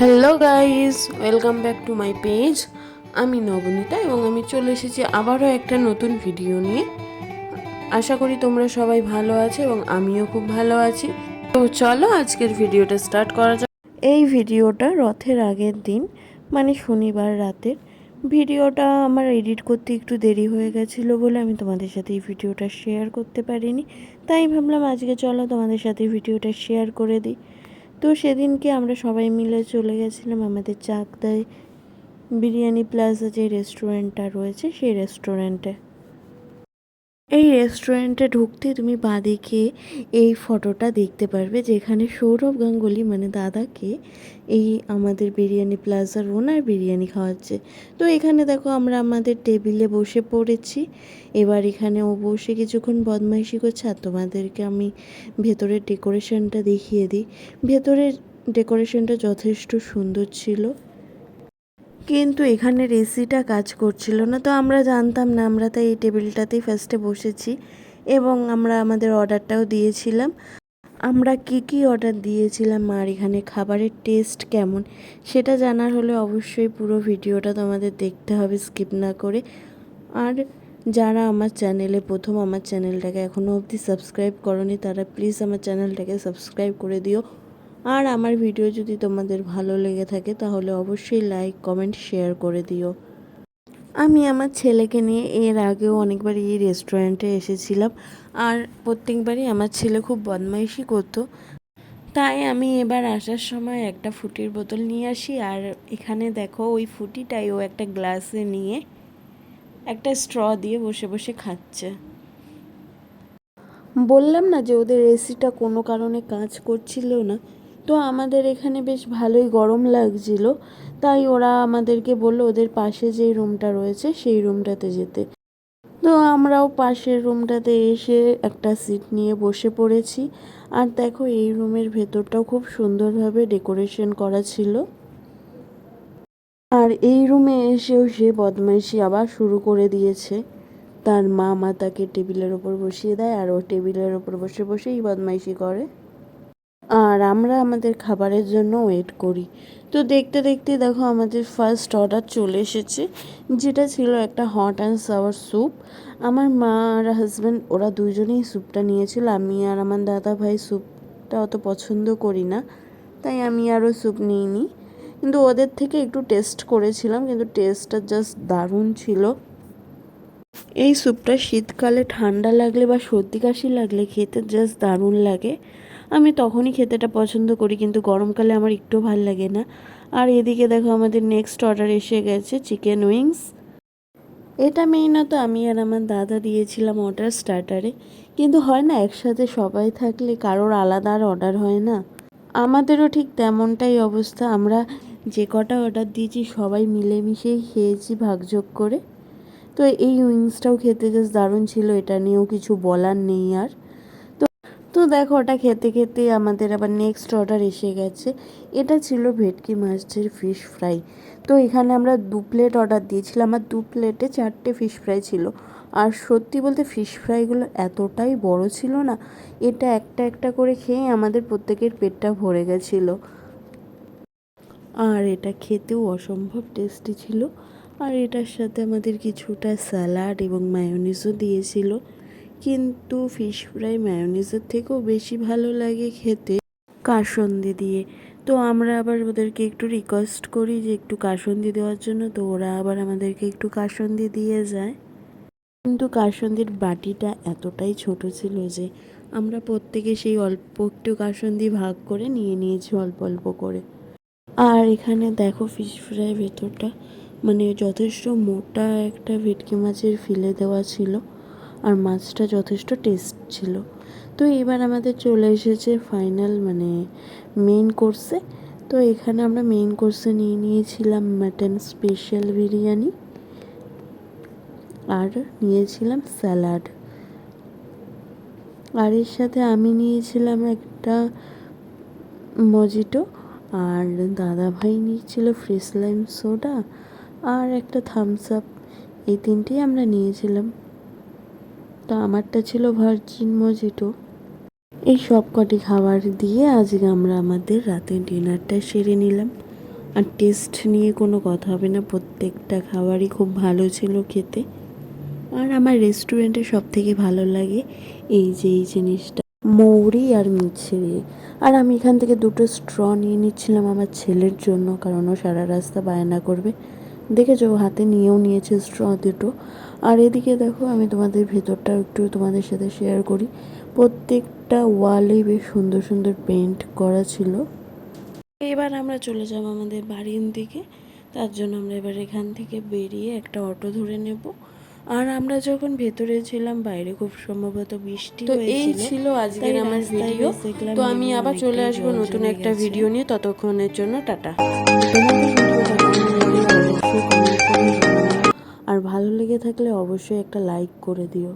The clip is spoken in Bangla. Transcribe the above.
Hello guys welcome back to my page আমি নবনীতা এবং আমি চলে এসেছি আবারও একটা নতুন ভিডিও নিয়ে। আশা করি তোমরা সবাই ভালো আছো এবং আমিও খুব ভালো আছি। তো চলো আজকের ভিডিওটা স্টার্ট করা যাক। এই ভিডিওটা রথের আগের দিন মানে শনিবার রাতের। ভিডিওটা আমার এডিট করতে একটু দেরি হয়ে গেছিল বলে আমি তোমাদের সাথে এই ভিডিওটা শেয়ার করতে পারিনি। তাই ভাবলাম আজকে চলো তোমাদের সাথে ভিডিওটা শেয়ার করে দিই। তো সেদিনকে আমরা সবাই মিলে চলে গেছিলাম আমাদের চাকদায়। বিরিয়ানি প্লাজা যে রেস্টুরেন্টটা রয়েছে, সেই রেস্টুরেন্টে এই রেস্টুরেন্টে ঢুকতে তুমি বাঁদিকে এই ফটোটা দেখতে পারবে, যেখানে সৌরভ গাঙ্গুলি মানে দাদাকে এই আমাদের বিরিয়ানি প্লাজার ওনার বিরিয়ানি খাওয়াচ্ছে। তো এখানে দেখো আমরা আমাদের টেবিলে বসে পড়েছি, এবার এখানে ও বসে কিছুক্ষণ বদমাইশি করছে আর তোমাদেরকে আমি ভেতরের ডেকোরেশনটা দেখিয়ে দিই। ভেতরের ডেকোরেশনটা যথেষ্ট সুন্দর ছিল। কিন্তু এখানে এসিটা কাজ করছিল না। তো আমরা জানতাম না, আমরা তাই এই টেবিলটাতেই ফার্স্টে বসেছি এবং আমরা আমাদের অর্ডারটাও দিয়েছিলাম। আমরা কি কি অর্ডার দিয়েছিলাম আর এখানে খাবারের টেস্ট কেমন সেটা জানার হলে অবশ্যই পুরো ভিডিওটা তোমাদের দেখতে হবে, স্কিপ না করে। আর যারা আমার চ্যানেলে, প্রথম আমার চ্যানেলটাকে এখনও অবধি সাবস্ক্রাইব করনি, তারা প্লিজ আমার চ্যানেলটাকে সাবস্ক্রাইব করে দিও। আর আমার ভিডিও যদি তোমাদের ভালো লেগে থাকে, তাহলে অবশ্যই লাইক কমেন্ট শেয়ার করে দিও। আমি আমার ছেলেকে নিয়ে এর আগেও অনেকবার এই রেস্টুরেন্টে এসেছিলাম, আর প্রত্যেকবারই আমার ছেলে খুব বদমাইশি করতো। তাই আমি এবার আসার সময় একটা ফুটির বোতল নিয়ে আসি, আর এখানে দেখো ওই ফুটিটাই ও একটা গ্লাসে নিয়ে একটা স্ট্র দিয়ে বসে বসে খাচ্ছে। বললাম না যে ওদের এসিটা কোনো কারণে কাজ করছিল না। তো আমাদের এখানে বেশ ভালোই গরম লাগছিল। তাই ওরা আমাদেরকে বলল, ওদের পাশে যেই রুমটা রয়েছে, সেই রুমটাতে যেতে। তো আমরাও পাশের রুমটাতে এসে একটা সিট নিয়ে বসে পড়েছি। আর দেখো, এই রুমের ভেতরটাও খুব সুন্দরভাবে ডেকোরেশন করা ছিল। আর এই রুমে এসেও সে বদমাইশি আবার শুরু করে দিয়েছে। তার মা মা তাকে টেবিলের ওপর বসিয়ে দেয়, আর ও টেবিলের ওপর বসে বসেই বদমাইশি করে। আর আমরা আমাদের খাবারের জন্য ওয়েট করি। তো দেখতে দেখতে দেখো আমাদের ফার্স্ট অর্ডার চলে এসেছে, যেটা ছিল একটা হট অ্যান্ড সাওয়ার স্যুপ আমার মা আর হাজব্যান্ড ওরা দুজনেই স্যুপটা নিয়েছিল। আমি আর আমার দাদা ভাই স্যুপটা অত পছন্দ করি না, তাই আমি আরও স্যুপ নিইনি। কিন্তু ওদের থেকে একটু টেস্ট করেছিলাম, কিন্তু টেস্টটা জাস্ট দারুণ ছিল। এই স্যুপটা শীতকালে ঠান্ডা লাগলে বা সর্দি কাশি লাগলে খেতে জাস্ট দারুণ লাগে। আমি তখনই খেতেটা পছন্দ করি, কিন্তু গরমকালে আমার একটু ভালো লাগে না। আর এদিকে দেখো আমাদের নেক্সট অর্ডার এসে গেছে চিকেন উইংস এটা মেইনত আমি আর আমার দাদা দিয়েছিলাম অর্ডার স্টার্টারে কিন্তু হয় না, একসাথে সবাই থাকলে কারোর আলাদা আর অর্ডার হয় না। আমাদেরও ঠিক তেমনটাই অবস্থা, আমরা যে কটা অর্ডার দিয়েছি সবাই মিলেমিশেই খেয়েছি ভাগযোগ করে। তো এই উইংসটাও খেতে জাস্ট দারুণ ছিল, এটা নিয়েও কিছু বলার নেই আর। তো দেখো ওটা খেতে খেতে আমাদের আবার নেক্সট অর্ডার এসে গেছে। এটা ছিল ভেটকি মাছের ফিশ ফ্রাই তো এখানে আমরা দু প্লেট অর্ডার দিয়েছিলাম, আর দু প্লেটে চারটে ফিশ ফ্রাই ছিল। আর সত্যি বলতে ফিশ ফ্রাইগুলো এতটাই বড় ছিল না, এটা একটা একটা করে খেয়ে আমাদের প্রত্যেকের পেটটা ভরে গেছিল। আর এটা খেতেও অসম্ভব টেস্টি ছিল। আর এটার সাথে আমাদের কিছুটা স্যালাড এবং মায়োনিজও দিয়েছিল। কিন্তু ফিশ ফ্রাই মায়োনিজের থেকেও বেশি ভালো লাগে খেতে কাসন্দি দিয়ে। তো আমরা আবার ওদেরকে একটু রিকোয়েস্ট করি যে একটু কাসন্দি দেওয়ার জন্য, তো ওরা আবার আমাদেরকে একটু কাসন্দি দিয়ে যায়। কিন্তু কাসন্দির বাটিটা এতটাই ছোট ছিল যে আমরা প্রত্যেকে সেই অল্প একটু কাসন্দি ভাগ করে নিয়ে নিয়েছি অল্প অল্প করে। আর এখানে দেখো ফিশ ফ্রাই ভেতরটা মানে যথেষ্ট মোটা একটা ভেটকি মাছের ফিলে দেওয়া ছিল। আর মাছটা যথেষ্ট টেস্ট ছিল। তো এবার আমাদের চলে এসেছে ফাইনাল মানে মেইন কোর্সে তো এখানে আমরা মেইন কোর্সে নিয়ে নিয়েছিলাম মাটন স্পেশাল বিরিয়ানি। আর নিয়েছিলাম স্যালাড আর এর সাথে আমি নিয়েছিলাম একটা মজিটো আর দাদা ভাই নিয়েছিল ফ্রেশ লাইম সোডা আর একটা থামস আপ এই তিনটেই আমরা নিয়েছিলাম। তো আমারটা ছিল ভার্জিন মজিটো এই সব কটি খাবার দিয়ে আজকে আমরা আমাদের রাতের ডিনারটা সেরে নিলাম। আর টেস্ট নিয়ে কোনো কথা হবে না, প্রত্যেকটা খাবারই খুব ভালো ছিল খেতে। আর আমার রেস্টুরেন্টে সব থেকে ভালো লাগে এই যে এই জিনিসটা, মৌরি আর মিছরি। আর আমি এখান থেকে দুটো স্ট্র নিয়ে নিচ্ছিলাম আমার ছেলের জন্য, কারণ ও সারা রাস্তা বায়না করবে। দেখেছ হাতে নিয়েও নিয়েছে স্ট্র দুটো। আর এদিকে দেখো আমি তোমাদের ভেতরটা একটু তোমাদের সাথে শেয়ার করি। প্রত্যেকটা ওয়ালে বেশ সুন্দর সুন্দর পেন্ট করা ছিল। এবার আমরা চলে যাব আমাদের বাড়ির দিকে। তার জন্য আমরা এবার এখান থেকে বেরিয়ে একটা অটো ধরে নেব। আর আমরা যখন ভেতরে ছিলাম বাইরে খুব সম্ভবত বৃষ্টি তো এই ছিল আজকের আমার ভিডিও তো আমি আবার চলে আসব নতুন একটা ভিডিও নিয়ে। ততক্ষণের জন্য টাটা। ভালো লেগে থাকলে অবশ্যই একটা লাইক করে দিও।